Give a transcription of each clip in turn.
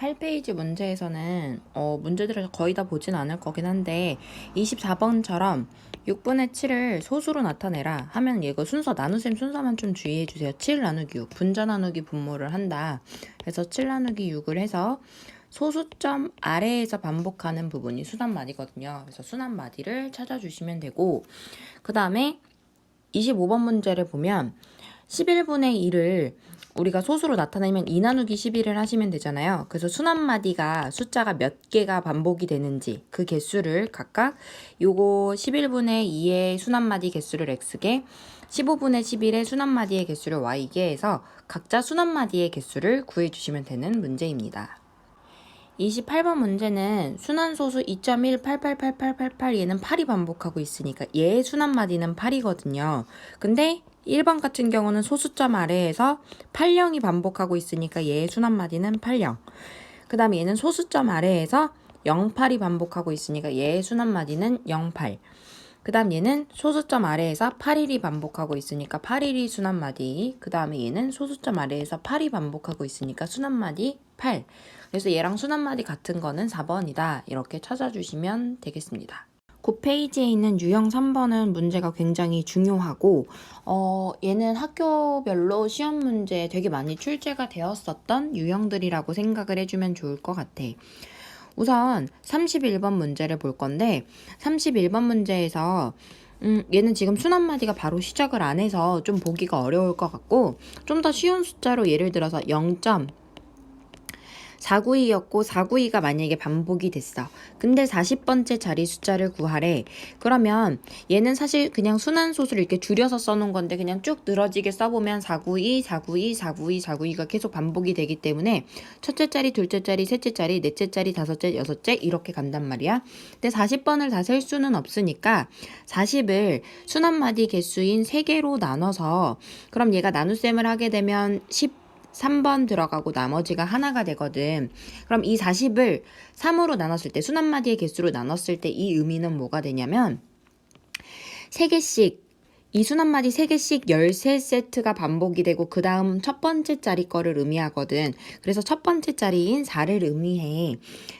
28페이지 문제에서는 어, 문제들을 거의 다 보진 않을 거긴 한데 24번처럼 6분의 7을 소수로 나타내라 하면 이거 순서 나누셈 순서만 좀 주의해 주세요. 7 나누기 6 분자 나누기 분모를 한다. 그래서 7 나누기 6을 해서 소수점 아래에서 반복하는 부분이 순환마디거든요. 그래서 순환마디를 찾아주시면 되고 그 다음에 25번 문제를 보면 11분의 1을 우리가 소수로 나타내면 2 나누기 11을 하시면 되잖아요. 그래서 순환마디가 숫자가 몇 개가 반복이 되는지 그 개수를 각각 요거 11분의 2의 순환마디 개수를 x개 15분의 11의 순환마디의 개수를 y개 해서 각자 순환마디의 개수를 구해주시면 되는 문제입니다. 28번 문제는 순환소수 2.1888888 얘는 8이 반복하고 있으니까 얘의 순환마디는 8이거든요. 근데 1번 같은 경우는 소수점 아래에서 80이 반복하고 있으니까 얘의 순환마디는 80. 그 다음에 얘는 소수점 아래에서 08이 반복하고 있으니까 얘의 순환마디는 08. 그 다음 얘는 소수점 아래에서 8일이 반복하고 있으니까 8일이 순환마디. 그 다음에 얘는 소수점 아래에서 8이 반복하고 있으니까 순환마디 8. 그래서 얘랑 순환마디 같은 거는 4번이다. 이렇게 찾아주시면 되겠습니다. 9페이지에 있는 유형 3번은 문제가 굉장히 중요하고, 어, 얘는 학교별로 시험 문제에 되게 많이 출제가 되었었던 유형들이라고 생각을 해주면 좋을 것 같아. 우선 31번 문제를 볼 건데, 31번 문제에서 음, 얘는 지금 순환마디가 바로 시작을 안 해서 좀 보기가 어려울 것 같고, 좀 더 쉬운 숫자로 예를 들어서 0. 492였고 492가 만약에 반복이 됐어. 근데 40번째 자리 숫자를 구하래. 그러면 얘는 사실 그냥 순환소수를 이렇게 줄여서 써놓은 건데 그냥 쭉 늘어지게 써보면 492, 492, 492, 492가 계속 반복이 되기 때문에 첫째 자리, 둘째 자리, 셋째 자리, 넷째 자리, 다섯째, 여섯째 이렇게 간단 말이야. 근데 40번을 다 셀 수는 없으니까 40을 순환마디 개수인 3개로 나눠서 그럼 얘가 나눗셈을 하게 되면 10 3번 들어가고 나머지가 하나가 되거든. 그럼 이 40을 3으로 나눴을 때, 순환마디의 개수로 나눴을 때 이 의미는 뭐가 되냐면, 3개씩, 이 순환마디 3개씩 13세트가 반복이 되고, 그 다음 첫 번째 자리 거를 의미하거든. 그래서 첫 번째 자리인 4를 의미해.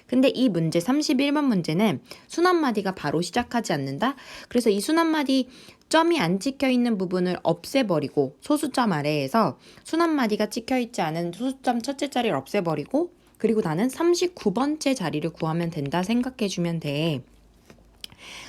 근데 이 문제, 31번 문제는 순환마디가 바로 시작하지 않는다? 그래서 이 순환마디 점이 안 찍혀 있는 부분을 없애버리고 소수점 아래에서 순환마디가 찍혀 있지 않은 소수점 첫째 자리를 없애버리고 그리고 나는 39번째 자리를 구하면 된다 생각해 주면 돼.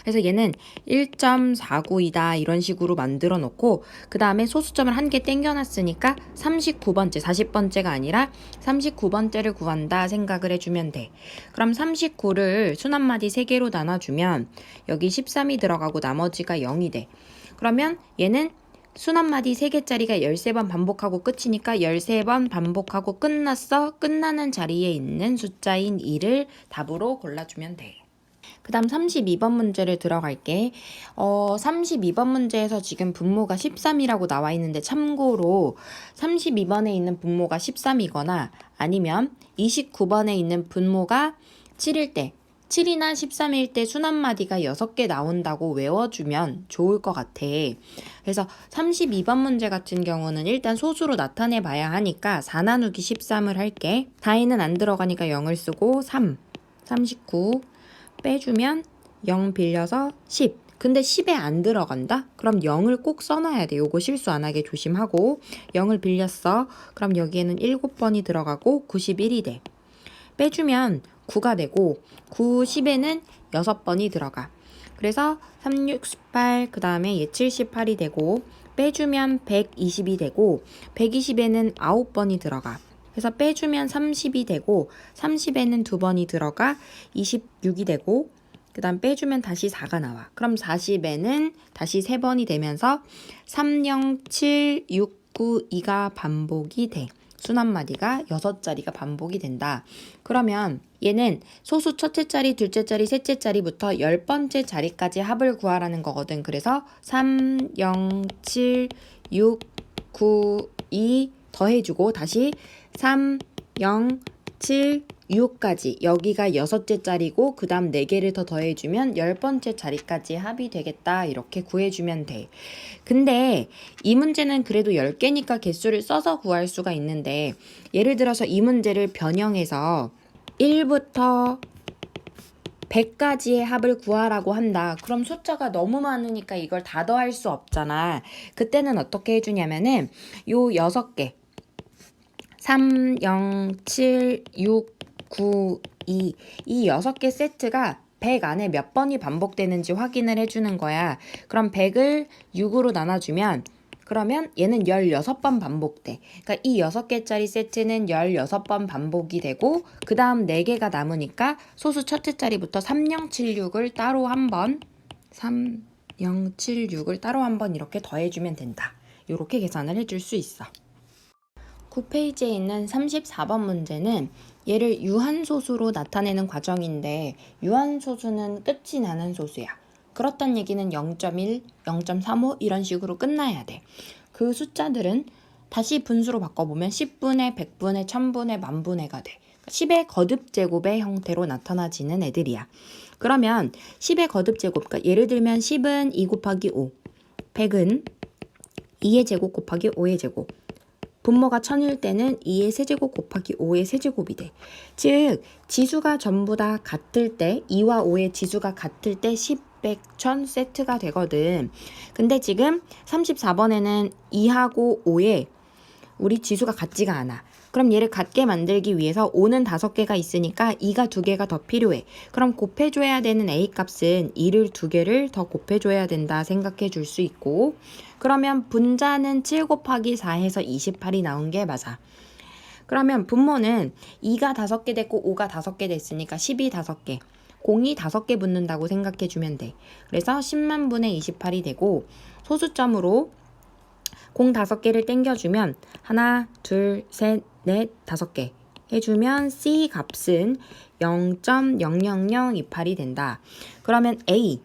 그래서 얘는 1.492다 이런 식으로 만들어 놓고 그 다음에 소수점을 한 개 땡겨 놨으니까 39번째 40번째가 아니라 39번째를 구한다 생각을 해주면 돼. 그럼 39를 순환마디 3개로 나눠주면 여기 13이 들어가고 나머지가 0이 돼. 그러면 얘는 순환마디 3개짜리가 13번 반복하고 끝이니까 13번 반복하고 끝났어? 끝나는 자리에 있는 숫자인 2를 답으로 골라주면 돼 그 다음 32번 문제를 들어갈게. 어, 32번 문제에서 지금 분모가 13이라고 나와 있는데 참고로 32번에 있는 분모가 13이거나 아니면 29번에 있는 분모가 7일 때 7이나 13일 때 순환마디가 6개 나온다고 외워주면 좋을 것 같아. 그래서 32번 문제 같은 경우는 일단 소수로 나타내 봐야 하니까 4 나누기 13을 할게. 다이는 안 들어가니까 0을 쓰고 3, 39, 빼주면 0 빌려서 10. 근데 10에 안 들어간다? 그럼 0을 꼭 써놔야 돼. 요거 실수 안 하게 조심하고 0을 빌렸어. 그럼 여기에는 7번이 들어가고 91이 돼. 빼주면 9가 되고 9, 10에는 6번이 들어가. 그래서 3, 6, 18, 그 다음에 얘 78이 되고 빼주면 120이 되고 120에는 9번이 들어가. 그래서 빼주면 30이 되고 30에는 두 번이 들어가 26이 되고 그 다음 빼주면 다시 4가 나와. 그럼 40에는 다시 세 번이 되면서 3, 0, 7, 6, 9, 2가 반복이 돼. 순환마디가 6자리가 반복이 된다. 그러면 얘는 소수 첫째 자리, 둘째 자리, 셋째 자리부터 10번째 자리까지 합을 구하라는 거거든. 그래서 3, 0, 7, 6, 9, 2 더해주고 다시 3, 0, 7, 6까지 여기가 여섯째 자리고 그 다음 4개를 더 더해주면 열 번째 자리까지 합이 되겠다 이렇게 구해주면 돼 근데 이 문제는 그래도 10개니까 개수를 써서 구할 수가 있는데 예를 들어서 이 문제를 변형해서 1부터 100까지의 합을 구하라고 한다. 그럼 숫자가 너무 많으니까 이걸 다 더할 수 없잖아. 그때는 어떻게 해주냐면은 요 6개 3, 0, 7, 6, 9, 2. 이 6개 세트가 100 안에 몇 번이 반복되는지 확인을 해주는 거야. 그럼 100을 6으로 나눠주면 그러면 얘는 16번 반복돼. 그러니까 이 6개짜리 세트는 16번 반복이 되고 그 다음 4개가 남으니까 소수 첫째 자리부터 3076을 따로 한번 3076을 따로 한 번 이렇게 더해주면 된다. 이렇게 계산을 해줄 수 있어. 9페이지에 있는 34번 문제는 얘를 유한소수로 나타내는 과정인데 유한소수는 끝이 나는 소수야. 그렇단 얘기는 0.1, 0.35 이런 식으로 끝나야 돼. 그 숫자들은 다시 분수로 바꿔보면 10분의, 100분의, 1000분의, 만분의가 돼. 10의 거듭 제곱의 형태로 나타나지는 애들이야. 그러면 10의 거듭 제곱, 그러니까 예를 들면 10은 2 곱하기 5, 100은 2의 제곱 곱하기 5의 제곱, 분모가 1000일 때는 2의 세제곱 곱하기 5의 세제곱이 돼. 즉, 지수가 전부 다 같을 때, 2와 5의 지수가 같을 때 10, 100, 1000 세트가 되거든. 근데 지금 34번에는 2하고 5에 우리 지수가 같지가 않아. 그럼 얘를 같게 만들기 위해서 5는 5개가 있으니까 2가 2개가 더 필요해. 그럼 곱해줘야 되는 A 값은 2를 2개를 더 곱해줘야 된다 생각해 줄 수 있고 그러면 분자는 7 곱하기 4 해서 28이 나온 게 맞아. 그러면 분모는 2가 5개 됐고 5가 5개 됐으니까 10이 5개. 공이 5개 붙는다고 생각해 주면 돼. 그래서 10만 분의 28이 되고 소수점으로 공 다섯 개를 땡겨주면 하나, 둘, 셋, 넷, 다섯 개 해주면 C 값은 0.00028이 된다. 그러면 A,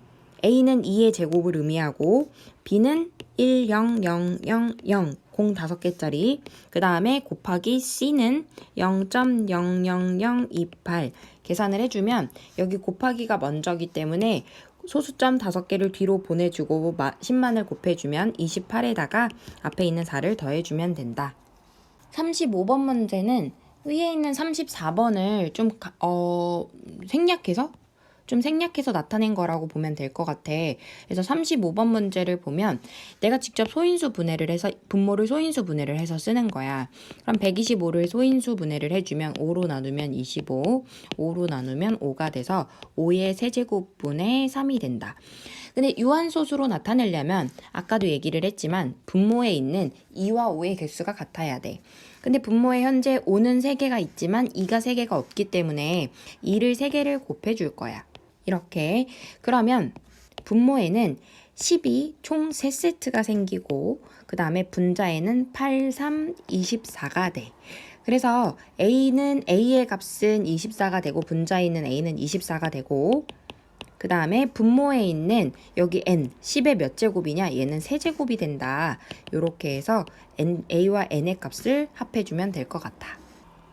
A는 2의 제곱을 의미하고 B는 10000, 공 다섯 개짜리. 그 다음에 곱하기 C는 0.00028 계산을 해주면 여기 곱하기가 먼저기 때문에 소수점 5개를 뒤로 보내주고 10만을 곱해주면 28에다가 앞에 있는 4를 더해주면 된다. 35번 문제는 위에 있는 34번을 좀, 가- 어, 생략해서? 좀 생략해서 나타낸 거라고 보면 될 것 같아. 그래서 35번 문제를 보면 내가 직접 소인수 분해를 해서 분모를 소인수 분해를 해서 쓰는 거야. 그럼 125를 소인수 분해를 해주면 5로 나누면 25, 5로 나누면 5가 돼서 5의 세제곱분의 3이 된다. 근데 유한소수로 나타내려면 아까도 얘기를 했지만 분모에 있는 2와 5의 개수가 같아야 돼. 근데 분모에 현재 5는 3개가 있지만 2가 3개가 없기 때문에 2를 3개를 곱해줄 거야. 이렇게. 그러면 분모에는 12, 총 3세트가 생기고, 그 다음에 분자에는 8, 3, 24가 돼. 그래서 A는 A의 값은 24가 되고, 분자에 있는 A는 24가 되고, 그 다음에 분모에 있는 여기 n 10의 몇 제곱이냐 얘는 세제곱이 된다 요렇게 해서 n, a와 n의 값을 합해주면 될 것 같아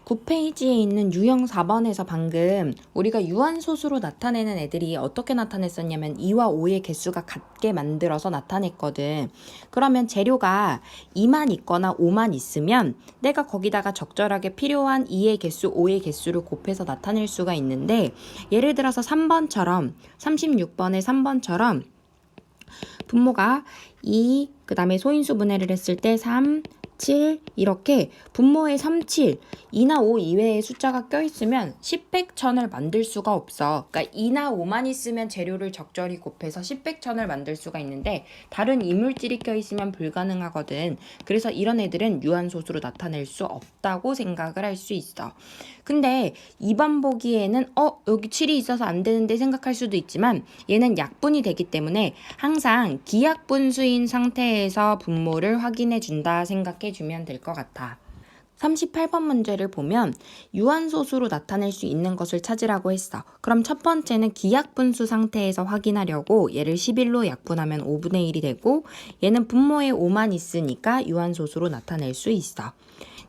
9페이지에 있는 유형 4번에서 방금 우리가 유한소수로 나타내는 애들이 어떻게 나타냈었냐면 2와 5의 개수가 같게 만들어서 나타냈거든. 그러면 재료가 2만 있거나 5만 있으면 내가 거기다가 적절하게 필요한 2의 개수, 5의 개수를 곱해서 나타낼 수가 있는데 예를 들어서 3번처럼 36번의 3번처럼 분모가 2, 그 다음에 소인수 분해를 했을 때 3, 7 이렇게 분모에 3, 7, 2나 5 이외의 숫자가 껴있으면 10, 100, 1000을 만들 수가 없어. 그러니까 2나 5만 있으면 재료를 적절히 곱해서 10, 100, 1000을 만들 수가 있는데 다른 이물질이 껴있으면 불가능하거든. 그래서 이런 애들은 유한소수로 나타낼 수 없다고 생각을 할 수 있어. 근데 2번 보기에는 어 여기 7이 있어서 안 되는데 생각할 수도 있지만 얘는 약분이 되기 때문에 항상 기약분수인 상태에서 분모를 확인해 준다 생각해 주면 될 것 같아. 38번 문제를 보면 유한소수로 나타낼 수 있는 것을 찾으라고 했어. 그럼 첫 번째는 기약분수 상태에서 확인하려고 얘를 11로 약분하면 5분의 1이 되고 얘는 분모에 5만 있으니까 유한소수로 나타낼 수 있어.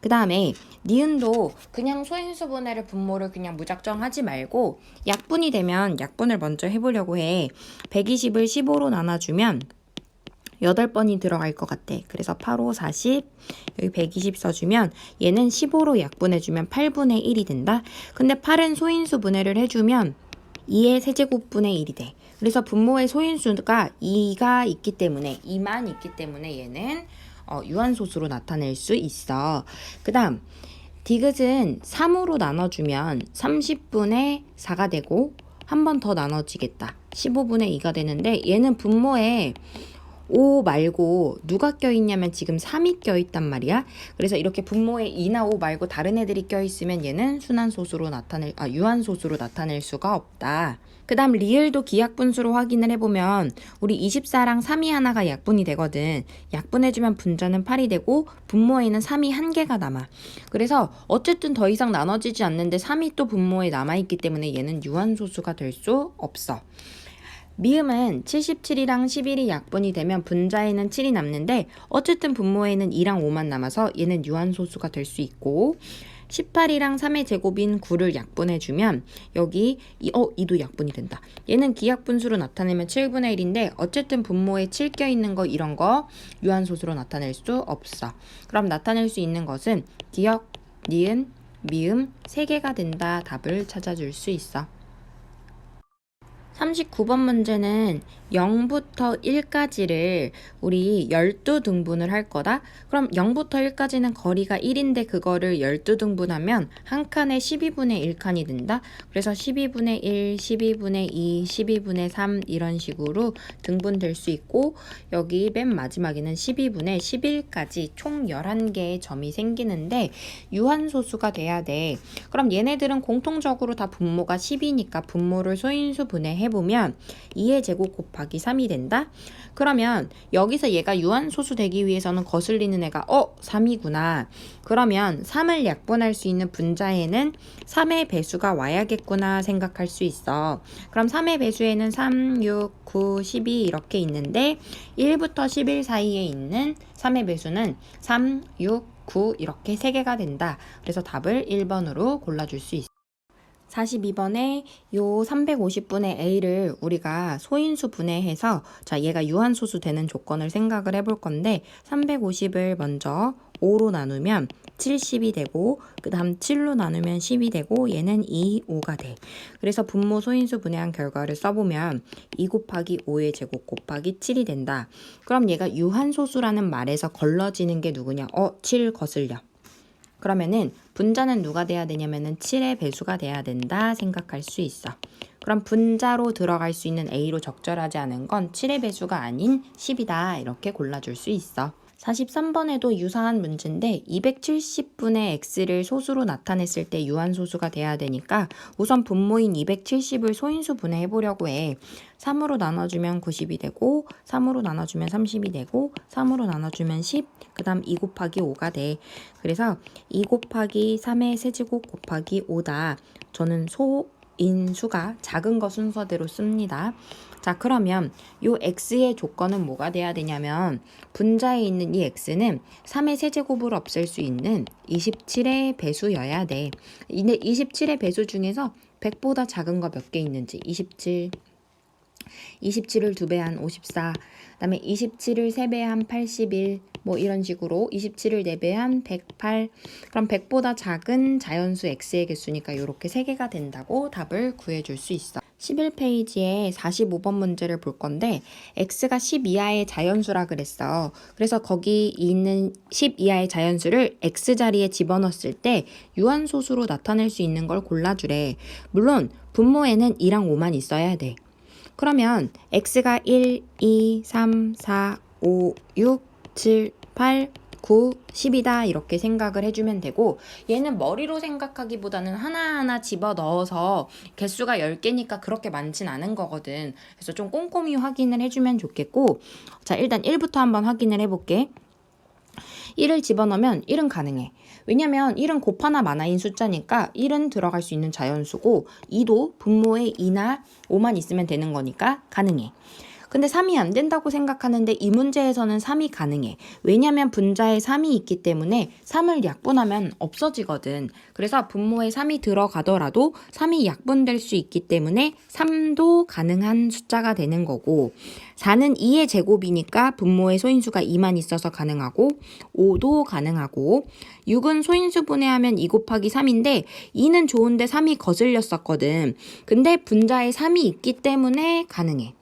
그 다음에 니은도 그냥 소인수 분해를 분모를 그냥 무작정 하지 말고 약분이 되면 약분을 먼저 해보려고 해. 120을 15로 나눠주면 8번이 들어갈 것 같아. 그래서 8, 5, 40, 여기 120 써주면 얘는 15로 약분해주면 8분의 1이 된다. 근데 8은 소인수 분해를 해주면 2의 세제곱분의 1이 돼. 그래서 분모의 소인수가 2가 있기 때문에 2만 있기 때문에 얘는 어, 유한소수로 나타낼 수 있어. 그 다음 디귿은 3으로 나눠주면 30분의 4가 되고 한 번 더 나눠지겠다. 15분의 2가 되는데 얘는 분모에 5 말고 누가 껴있냐면 지금 3이 껴있단 말이야. 그래서 이렇게 분모에 2나 5 말고 다른 애들이 껴있으면 얘는 순환소수로 나타낼, 아, 유한소수로 나타낼 수가 없다. 그 다음 리을도 기약분수로 확인을 해보면 우리 24랑 3이 하나가 약분이 되거든. 약분해주면 분자는 8이 되고 분모에는 3이 한 개가 남아. 그래서 어쨌든 더 이상 나눠지지 않는데 3이 또 분모에 남아있기 때문에 얘는 유한소수가 될 수 없어. 미음은 77이랑 11이 약분이 되면 분자에는 7이 남는데 어쨌든 분모에는 2랑 5만 남아서 얘는 유한소수가 될 수 있고 18이랑 3의 제곱인 9를 약분해주면 여기 이, 어 2도 약분이 된다. 얘는 기약분수로 나타내면 7분의 1인데 어쨌든 분모에 7 껴있는 거 이런 거 유한소수로 나타낼 수 없어. 그럼 나타낼 수 있는 것은 기역, 니은, 미음 3개가 된다. 답을 찾아줄 수 있어. 39번 문제는 0부터 1까지를 우리 12등분을 할 거다. 그럼 0부터 1까지는 거리가 1인데 그거를 12등분하면 한 칸에 12분의 1칸이 된다. 그래서 12분의 1, 12분의 2, 12분의 3 이런 식으로 등분될 수 있고 여기 맨 마지막에는 12분의 11까지 총 11개의 점이 생기는데 유한소수가 돼야 돼. 그럼 얘네들은 공통적으로 다 분모가 10이니까 분모를 소인수 분해 해보면 2의 제곱 곱하기 3이 된다? 그러면 여기서 얘가 유한소수 되기 위해서는 거슬리는 애가 어? 3이구나. 그러면 3을 약분할 수 있는 분자에는 3의 배수가 와야겠구나 생각할 수 있어. 그럼 3의 배수에는 3, 6, 9, 12 이렇게 있는데 1부터 11 사이에 있는 3의 배수는 3, 6, 9 이렇게 3개가 된다. 그래서 답을 1번으로 골라줄 수 있어. 42번에 요 350분의 A를 우리가 소인수 분해해서 자 얘가 유한소수 되는 조건을 생각을 해볼 건데 350을 먼저 5로 나누면 70이 되고 그 다음 7로 나누면 10이 되고 얘는 2, 5가 돼. 그래서 분모 소인수 분해한 결과를 써보면 2 곱하기 5의 제곱 곱하기 7이 된다. 그럼 얘가 유한소수라는 말에서 걸러지는 게 누구냐? 어, 7 거슬려. 그러면은 분자는 누가 돼야 되냐면은 7의 배수가 돼야 된다 생각할 수 있어. 그럼 분자로 들어갈 수 있는 A로 적절하지 않은 건 7의 배수가 아닌 10이다 이렇게 골라줄 수 있어. 43번에도 유사한 문제인데 270분의 x를 소수로 나타냈을 때 유한소수가 돼야 되니까 우선 분모인 270을 소인수 분해해 보려고 해. 3으로 나눠주면 90이 되고 3으로 나눠주면 30이 되고 3으로 나눠주면 10, 그 다음 2 곱하기 5가 돼. 그래서 2 곱하기 3의 세제곱 곱하기 5다. 저는 소인수가 작은 거 순서대로 씁니다. 자, 그러면 요 x의 조건은 뭐가 돼야 되냐면 분자에 있는 이 x는 3의 세제곱을 없앨 수 있는 27의 배수여야 돼. 근데 27의 배수 중에서 100보다 작은 거 몇 개 있는지 27 27을 2배 한 54, 그 다음에 27을 3배 한 81, 뭐 이런 식으로 27을 4배 한 108. 그럼 100보다 작은 자연수 x의 개수니까 이렇게 3개가 된다고 답을 구해 줄 수 있어. 11페이지에 45번 문제를 볼 건데 x가 10 이하의 자연수라 그랬어. 그래서 거기 있는 10 이하의 자연수를 x 자리에 집어넣었을 때 유한소수로 나타낼 수 있는 걸 골라주래. 물론 분모에는 2랑 5만 있어야 돼. 그러면 x가 1, 2, 3, 4, 5, 6, 7, 8, 9, 10이다 이렇게 생각을 해주면 되고 얘는 머리로 생각하기보다는 하나하나 집어 넣어서 개수가 10개니까 그렇게 많진 않은 거거든. 그래서 좀 꼼꼼히 확인을 해주면 좋겠고 자 일단 1부터 한번 확인을 해볼게. 1을 집어넣으면 1은 가능해. 왜냐면 1은 곱하나 마나인 숫자니까 1은 들어갈 수 있는 자연수고 2도 분모에 2나 5만 있으면 되는 거니까 가능해. 그 근데 3이 안 된다고 생각하는데 이 문제에서는 3이 가능해. 왜냐면 분자에 3이 있기 때문에 3을 약분하면 없어지거든. 그래서 분모에 3이 들어가더라도 3이 약분될 수 있기 때문에 3도 가능한 숫자가 되는 거고 4는 2의 제곱이니까 분모에 소인수가 2만 있어서 가능하고 5도 가능하고 6은 소인수 분해하면 2 곱하기 3인데 2는 좋은데 3이 거슬렸었거든. 근데 분자에 3이 있기 때문에 가능해.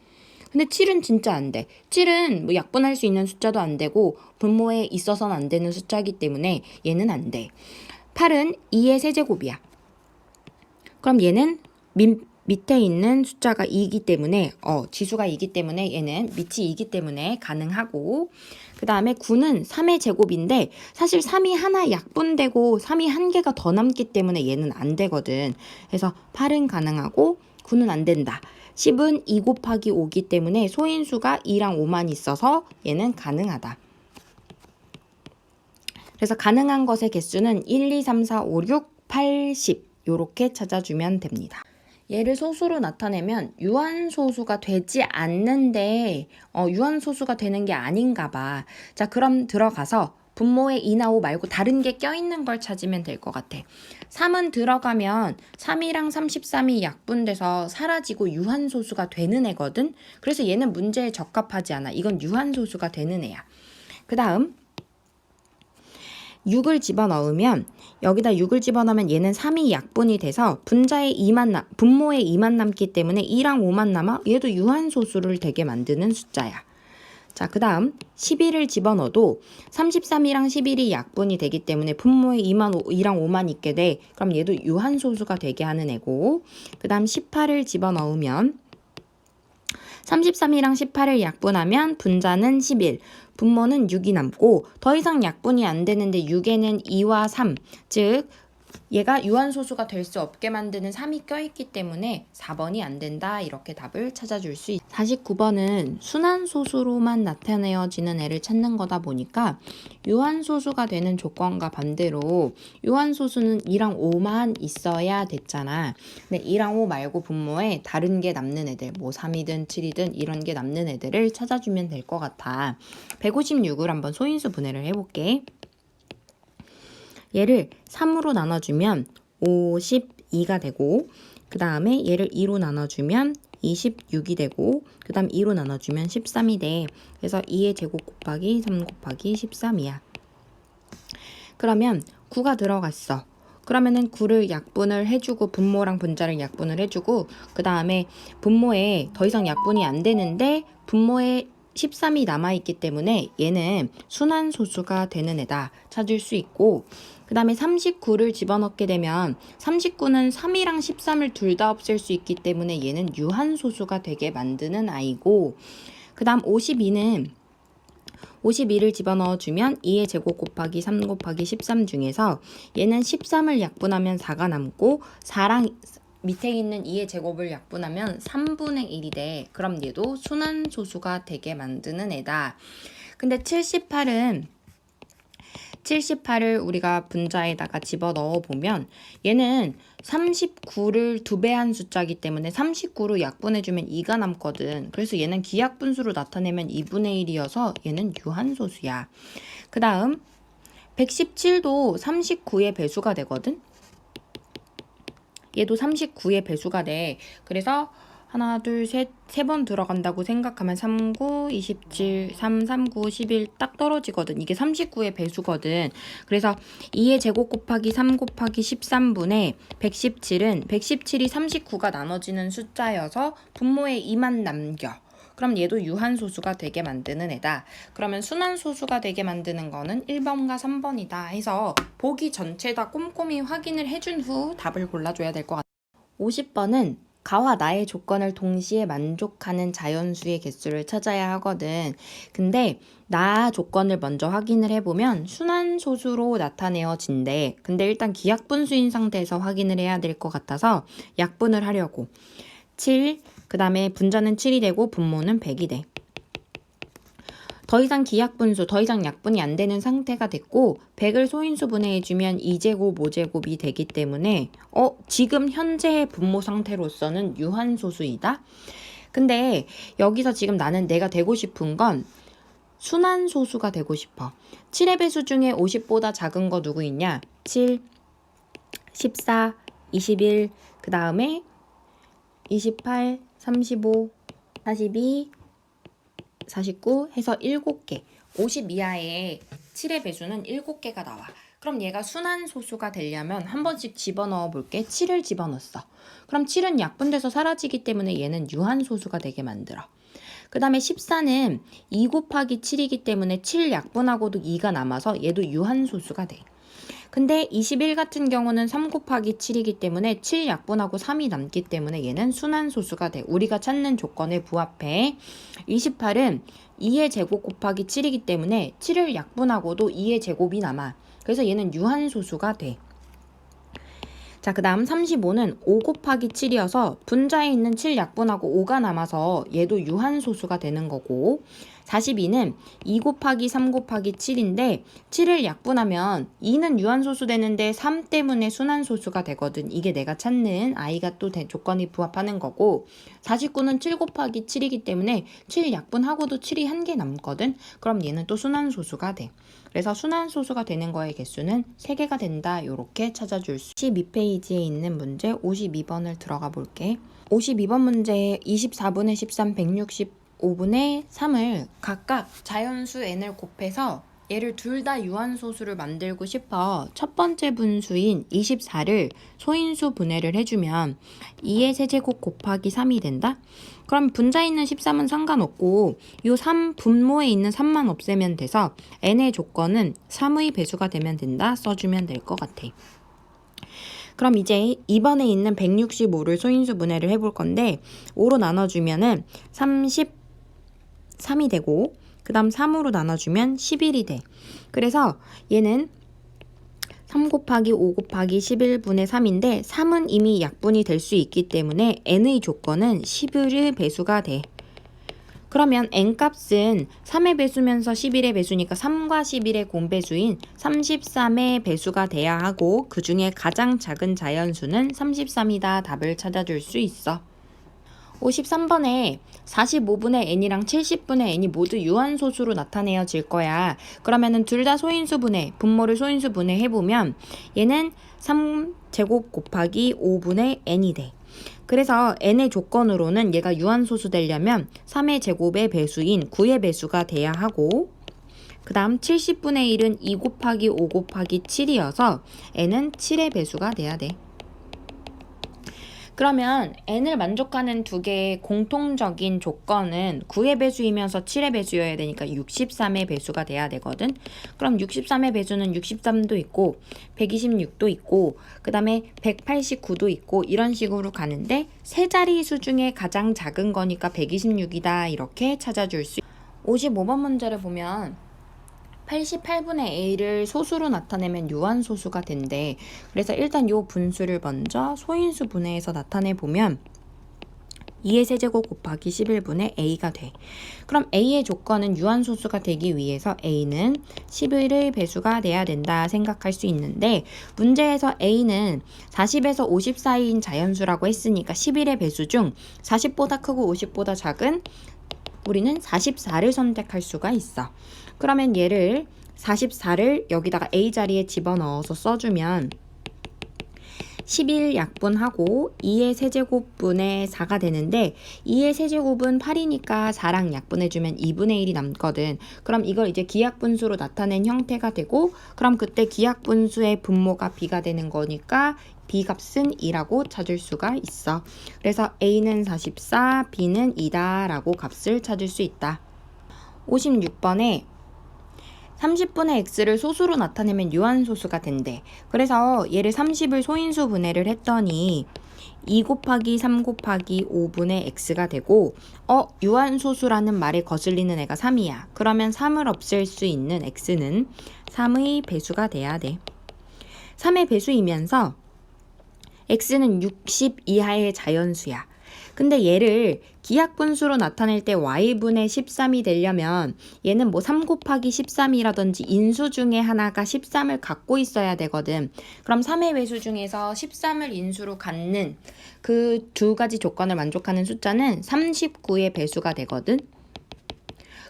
근데 7은 진짜 안 돼. 7은 뭐 약분할 수 있는 숫자도 안 되고 분모에 있어서는 안 되는 숫자이기 때문에 얘는 안 돼. 8은 2의 세제곱이야. 그럼 얘는 밑, 밑에 있는 숫자가 2이기 때문에 어 지수가 2이기 때문에 얘는 밑이 2이기 때문에 가능하고 그 다음에 9는 3의 제곱인데 사실 3이 하나 약분되고 3이 한 개가 더 남기 때문에 얘는 안 되거든. 그래서 8은 가능하고 9는 안 된다. 10은 2 곱하기 5기 때문에 소인수가 2랑 5만 있어서 얘는 가능하다. 그래서 가능한 것의 개수는 1, 2, 3, 4, 5, 6, 8, 10 요렇게 찾아주면 됩니다. 얘를 소수로 나타내면 유한소수가 되지 않는데 어, 유한소수가 되는 게 아닌가 봐. 자 그럼 들어가서 분모에 2나 5 말고 다른 게 껴있는 걸 찾으면 될 것 같아. 3은 들어가면 3이랑 33이 약분돼서 사라지고 유한소수가 되는 애거든. 그래서 얘는 문제에 적합하지 않아. 이건 유한소수가 되는 애야. 그 다음 6을 집어넣으면 여기다 6을 집어넣으면 얘는 3이 약분이 돼서 분자에 2만 남, 분모에 2만 남기 때문에 2랑 5만 남아 얘도 유한소수를 되게 만드는 숫자야. 자, 그 다음 11을 집어넣어도 33이랑 11이 약분이 되기 때문에 분모에 2만 5, 2랑 5만 있게 돼. 그럼 얘도 유한소수가 되게 하는 애고 그 다음 18을 집어넣으면 33이랑 18을 약분하면 분자는 11, 분모는 6이 남고 더 이상 약분이 안 되는데 6에는 2와 3, 즉 얘가 유한소수가 될 수 없게 만드는 3이 껴있기 때문에 4번이 안 된다 이렇게 답을 찾아줄 수 있. 49번은 순환소수로만 나타내어지는 애를 찾는 거다 보니까 유한소수가 되는 조건과 반대로 유한소수는 2랑 5만 있어야 됐잖아. 근데 2랑 5 말고 분모에 다른 게 남는 애들 뭐 3이든 7이든 이런 게 남는 애들을 찾아주면 될 것 같아. 156을 한번 소인수 분해를 해볼게. 얘를 3으로 나눠주면 52가 되고 그 다음에 얘를 2로 나눠주면 26이 되고 그 다음 2로 나눠주면 13이 돼. 그래서 2의 제곱 곱하기 3 곱하기 13이야. 그러면 9가 들어갔어. 그러면은 9를 약분을 해주고 분모랑 분자를 약분을 해주고 그 다음에 분모에 더 이상 약분이 안 되는데 분모에 13이 남아있기 때문에 얘는 순환소수가 되는 애다 찾을 수 있고 그 다음에 39를 집어넣게 되면 39는 3이랑 13을 둘 다 없앨 수 있기 때문에 얘는 유한소수가 되게 만드는 아이고 그 다음 52는 52를 집어넣어 주면 2의 제곱 곱하기 3 곱하기 13 중에서 얘는 13을 약분하면 4가 남고 4랑 밑에 있는 2의 제곱을 약분하면 3분의 1이 돼. 그럼 얘도 순환소수가 되게 만드는 애다. 근데 78은 78을 우리가 분자에다가 집어 넣어 보면 얘는 39를 두 배 한 숫자이기 때문에 39로 약분해주면 2가 남거든. 그래서 얘는 기약분수로 나타내면 2분의 1이어서 얘는 유한소수야. 그 다음 117도 39의 배수가 되거든. 얘도 39의 배수가 돼. 그래서 하나, 둘, 셋, 세 번 들어간다고 생각하면 39, 27, 3, 39, 11 딱 떨어지거든. 이게 39의 배수거든. 그래서 2의 제곱 곱하기 3 곱하기 13분의 117은 117이 39가 나눠지는 숫자여서 분모에 2만 남겨. 그럼 얘도 유한소수가 되게 만드는 애다. 그러면 순환소수가 되게 만드는 거는 1번과 3번이다 해서 보기 전체 다 꼼꼼히 확인을 해준 후 답을 골라줘야 될 것 같아. 50번은 가와 나의 조건을 동시에 만족하는 자연수의 개수를 찾아야 하거든. 근데 나 조건을 먼저 확인을 해보면 순환소수로 나타내어진대. 근데 일단 기약분수인 상태에서 확인을 해야 될 것 같아서 약분을 하려고. 7, 그 다음에 분자는 7이 되고 분모는 100이 돼. 더 이상 기약 분수, 더 이상 약분이 안 되는 상태가 됐고 100을 소인수 분해해주면 2제곱, 5제곱이 되기 때문에 어 지금 현재의 분모 상태로서는 유한소수이다. 근데 여기서 지금 나는 내가 되고 싶은 건 순환소수가 되고 싶어. 7의 배수 중에 50보다 작은 거 누구 있냐? 7, 14, 21, 그 다음에 28, 35, 42, 49 해서 7개. 50 이하의 7의 배수는 7개가 나와. 그럼 얘가 순환소수가 되려면 한 번씩 집어넣어 볼게. 7을 집어넣었어. 그럼 7은 약분돼서 사라지기 때문에 얘는 유한소수가 되게 만들어. 그 다음에 14는 2 곱하기 7이기 때문에 7 약분하고도 2가 남아서 얘도 유한소수가 돼. 근데 21 같은 경우는 3 곱하기 7이기 때문에 7 약분하고 3이 남기 때문에 얘는 순환소수가 돼. 우리가 찾는 조건에 부합해. 28은 2의 제곱 곱하기 7이기 때문에 7을 약분하고도 2의 제곱이 남아. 그래서 얘는 유한소수가 돼. 자, 그 다음 35는 5 곱하기 7이어서 분자에 있는 7 약분하고 5가 남아서 얘도 유한소수가 되는 거고 42는 2 곱하기 3 곱하기 7인데 7을 약분하면 2는 유한소수 되는데 3 때문에 순환소수가 되거든. 이게 내가 찾는 i가 또 대- 조건이 부합하는 거고 49는 7 곱하기 7이기 때문에 7 약분하고도 7이 한 개 남거든. 그럼 얘는 또 순환소수가 돼. 그래서 순환소수가 되는 거의 개수는 3개가 된다. 요렇게 찾아줄 수. 12페이지에 있는 문제 52번을 들어가 볼게. 52번 문제 24분의 13, 165분의 3을 각각 자연수 n을 곱해서 얘를 둘 다 유한소수를 만들고 싶어 첫 번째 분수인 24를 소인수 분해를 해주면 2의 세제곱 곱하기 3이 된다? 그럼 분자에 있는 13은 상관없고 요 3 분모에 있는 3만 없애면 돼서 n의 조건은 3의 배수가 되면 된다 써주면 될 것 같아. 그럼 이제 2번에 있는 165를 소인수 분해를 해볼 건데 5로 나눠주면은 33이 되고 그 다음 3으로 나눠주면 11이 돼. 그래서 얘는 3 곱하기 5 곱하기 11분의 3인데 3은 이미 약분이 될 수 있기 때문에 n의 조건은 11의 배수가 돼. 그러면 n값은 3의 배수면서 11의 배수니까 3과 11의 공배수인 33의 배수가 돼야 하고 그 중에 가장 작은 자연수는 33이다 답을 찾아줄 수 있어. 53번에 45분의 n이랑 70분의 n이 모두 유한소수로 나타내어질 거야. 그러면은 둘 다 소인수 분해, 분모를 소인수 분해해 보면 얘는 3제곱 곱하기 5분의 n이 돼. 그래서 n의 조건으로는 얘가 유한소수 되려면 3의 제곱의 배수인 9의 배수가 돼야 하고 그 다음 70분의 1은 2 곱하기 5 곱하기 7이어서 n은 7의 배수가 돼야 돼. 그러면 n을 만족하는 두 개의 공통적인 조건은 9의 배수이면서 7의 배수여야 되니까 63의 배수가 돼야 되거든. 그럼 63의 배수는 63도 있고 126도 있고 그 다음에 189도 있고 이런 식으로 가는데 세 자리 수 중에 가장 작은 거니까 126이다 이렇게 찾아줄 수 55번 문제를 보면 88분의 a를 소수로 나타내면 유한소수가 된대. 그래서 일단 요 분수를 먼저 소인수 분해해서 나타내 보면 2의 세제곱 곱하기 11분의 a가 돼. 그럼 a의 조건은 유한소수가 되기 위해서 a는 11의 배수가 돼야 된다 생각할 수 있는데 문제에서 a는 40에서 50 사이인 자연수라고 했으니까 11의 배수 중 40보다 크고 50보다 작은 우리는 44를 선택할 수가 있어. 그러면 얘를 44를 여기다가 A 자리에 집어넣어서 써주면 11 약분하고 2의 세제곱분의 4가 되는데 2의 세제곱은 8이니까 4랑 약분해주면 2분의 1이 남거든. 그럼 이걸 이제 기약분수로 나타낸 형태가 되고 그럼 그때 기약분수의 분모가 b가 되는 거니까 b 값은 2라고 찾을 수가 있어. 그래서 a는 44, b는 2다 라고 값을 찾을 수 있다. 56번에 30분의 x를 소수로 나타내면 유한소수가 된대. 그래서 얘를 30을 소인수 분해를 했더니 2 곱하기 3 곱하기 5분의 x가 되고 어 유한소수라는 말에 거슬리는 애가 3이야. 그러면 3을 없앨 수 있는 x는 3의 배수가 돼야 돼. 3의 배수이면서 x는 60 이하의 자연수야. 근데 얘를 기하분수로 나타낼 때 y분의 13이 되려면 얘는 뭐 3 곱하기 13이라든지 인수 중에 하나가 13을 갖고 있어야 되거든. 그럼 3의 외수 중에서 13을 인수로 갖는 그 두 가지 조건을 만족하는 숫자는 39의 배수가 되거든.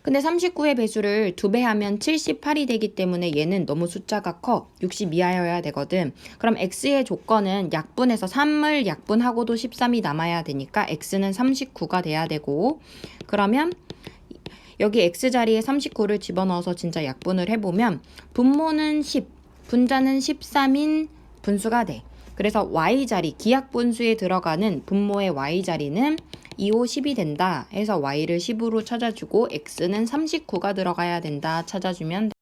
근데 39의 배수를 두배 하면 78이 되기 때문에 얘는 너무 숫자가 커. 60 이하여야 되거든. 그럼 x의 조건은 약분해서 3을 약분하고도 13이 남아야 되니까 x는 39가 돼야 되고 그러면 여기 x 자리에 39를 집어넣어서 진짜 약분을 해보면 분모는 10, 분자는 13인 분수가 돼. 그래서 y 자리, 기약 분수에 들어가는 분모의 y 자리는 2호 10이 된다 해서 y를 10으로 찾아주고 x는 39가 들어가야 된다 찾아주면 돼.